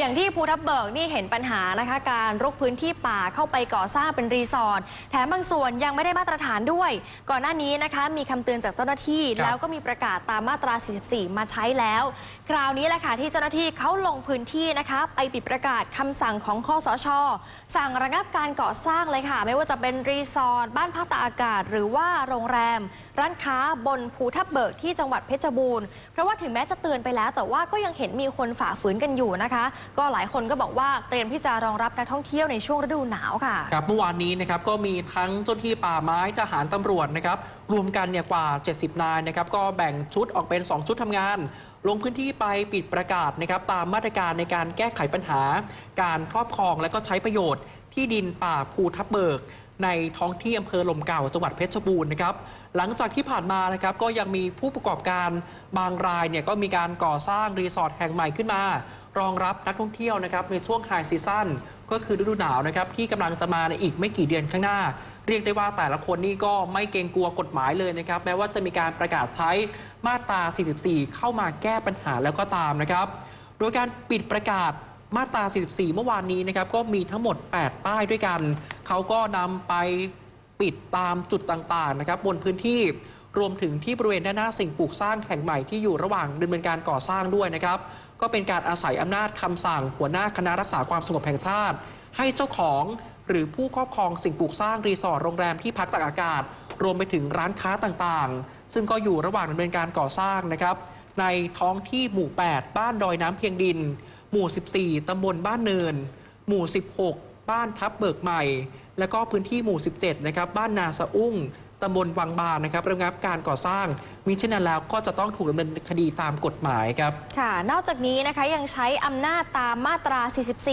อย่างที่ภูทับเบิกนี่เห็นปัญหานะคะ การรุกพื้นที่ป่าเข้าไปก่อสร้างเป็นรีสอร์ทแถมบางส่วนยังไม่ได้มาตรฐานด้วย ก่อนหน้านี้นะคะ มีคำเตือนจากเจ้าหน้าที่ครับแล้วก็มีประกาศตามมาตรา 44 มาใช้แล้ว คราวนี้แหละค่ะที่เจ้าหน้าที่เขาลงพื้นที่นะคะ ไปปิดประกาศคำสั่งของคอสช สั่งระงับการก่อสร้างเลยค่ะ ไม่ว่าจะเป็นรีสอร์ทบ้านพักตากอากาศ หรือว่าโรงแรม ร้านค้าบนภูทับเบิกที่จังหวัดเพชรบูรณ์เพราะว่าถึงแม้จะเตือนไปแล้ว แต่ว่าก็ยังเห็นมีคนฝ่าฝืนกันอยู่นะคะก็หลายคนก็บอกว่าเตรียมที่จะรองรับนักท่องเที่ยวในช่วงฤดูหนาวค่ะ ครับเมื่อวานนี้นะครับก็มีทั้งเจ้าหน้าที่ป่าไม้ทหารตำรวจนะครับรวมกันเนี่ยกว่า 70 นายนะครับก็แบ่งชุดออกเป็น 2 ชุดทำงานลงพื้นที่ไปปิดประกาศนะครับตามมาตรการในการแก้ไขปัญหา การครอบครองและก็ใช้ประโยชน์ ที่ดินป่าภูทับเบิก ในท้องที่อำเภอลมเก่าจังหวัดเพชรบูรณ์นะครับหลังจากที่ผ่านมานะครับก็ยังมีผู้ประกอบการบางรายเนี่ยก็มีการก่อสร้างรีสอร์ทแห่งใหม่ขึ้นมา รองรับนักท่องเที่ยวนะครับในช่วงไฮซีซั่นก็คือฤดูหนาวนะครับที่กำลังจะมาในอีกไม่กี่เดือนข้างหน้า เรียกได้ว่าแต่ละคนนี่ก็ไม่เกรงกลัวกฎหมายเลยนะครับ แม้ว่าจะมีการประกาศใช้มาตรา 44 เข้ามาแก้ปัญหาแล้วก็ตามนะครับ โดยการปิดประกาศมาตรา 44 เมื่อวานนี้นะครับ ก็มีทั้งหมด 8 ป้ายด้วยกัน เขาก็นำไปปิดตามจุดต่างๆนะครับ บนพื้นที่ รวมถึงที่บริเวณด้านหน้าสิ่งปลูกสร้างแห่งใหม่ที่อยู่ระหว่างดำเนินการก่อสร้างด้วยนะครับ ก็เป็นการอาศัยอำนาจคำสั่ง หัวหน้าคณะรักษาความสงบแห่งชาติ ให้เจ้าของหรือผู้ครอบครองสิ่งปลูกสร้างรีสอร์ทโรงแรมที่พักตากอากาศ รวมไปถึงร้านค้าต่างๆ ซึ่งก็อยู่ระหว่างดำเนินการก่อสร้างนะครับ ในท้องที่หมู่ 8 บ้านดอยน้ำเพียงดิน หมู่ 14 ตำบลบ้านเนิน หมู่ 16 บ้านทับเบิกใหม่ แล้วก็พื้นที่หมู่ 17 นะครับ บ้านนาสะอุ้ง ตำบลวังบานนะครับระงับการก่อสร้างมิเช่นนั้นแล้วก็จะต้องถูกดำเนินคดีตามกฎหมายครับ ค่ะ นอกจากนี้นะคะยังใช้อำนาจตามมาตรา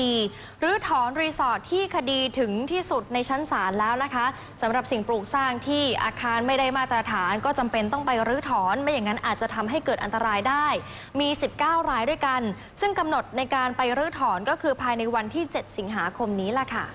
44 หรือถอนรีสอร์ทที่คดีถึงที่สุดในชั้นศาลแล้วนะคะสำหรับสิ่งปลูกสร้างที่อาคารไม่ได้มาตรฐาน ก็จำเป็นต้องไปรื้อถอน ไม่อย่างนั้นอาจจะทำให้เกิดอันตรายได้ มี 19 รายด้วยกัน ซึ่งกำหนดในการไปรื้อถอนก็คือภายในวันที่ 7 สิงหาคมนี้ล่ะค่ะ